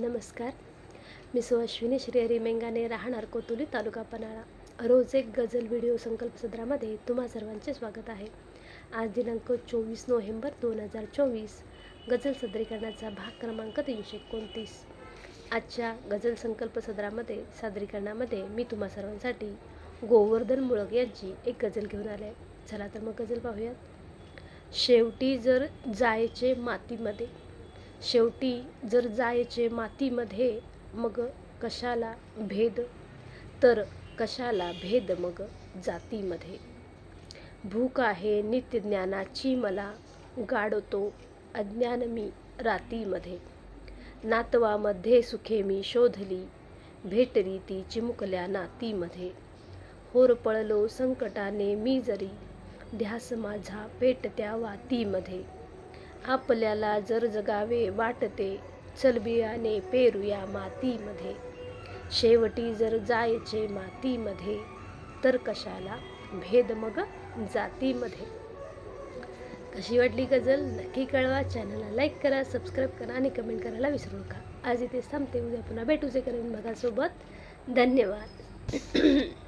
नमस्कार. मी सुअश्विनी श्रीहरी मेंगाने राहणार कोतुली तालुका पन्हाळा. रोज एक गझल व्हिडिओ संकल्प सदरामध्ये तुम्हा सर्वांचे स्वागत आहे. आज दिनांक चोवीस नोव्हेंबर दोन हजार चोवीस. गझल सादरीकरणाचा भाग क्रमांक तीनशे एकोणतीस. आजच्या गझल संकल्प सदरामध्ये सादरीकरणामध्ये मी तुम्हा सर्वांसाठी गोवर्धन मुळक यांची एक गझल घेऊन आले आहे. चला तर मग गझल पाहूयात. शेवटी जर जायचे मातीमध्ये शेवटी जर जायचे मातीमध्ये मग कशाला भेद? तर कशाला भेद मग जातीमध्ये? भूक आहे नित्यज्ञानाची मला गाडतो अज्ञान मी रातीमध्ये. नातवामध्ये सुखे मी शोधली भेटली ती चिमुकल्या नातीमध्ये. होरपळलो संकटाने मी जरी ध्यास माझा पेटत्या वातीमध्ये. आपल्याला जर जगावे वाटते चलबियाने पेरूया मातीमध्ये. शेवटी जर जायचे मातीमध्ये तर कशाला भेद मग जातीमध्ये? कशी वाटली गझल? नक्की कळवा. चॅनलला लाईक करा सबस्क्राईब करा आणि कमेंट करायला विसरू नका. आज इथे थांबते उद्या पुन्हा भेटूचे करेन माझ्यासोबत धन्यवाद.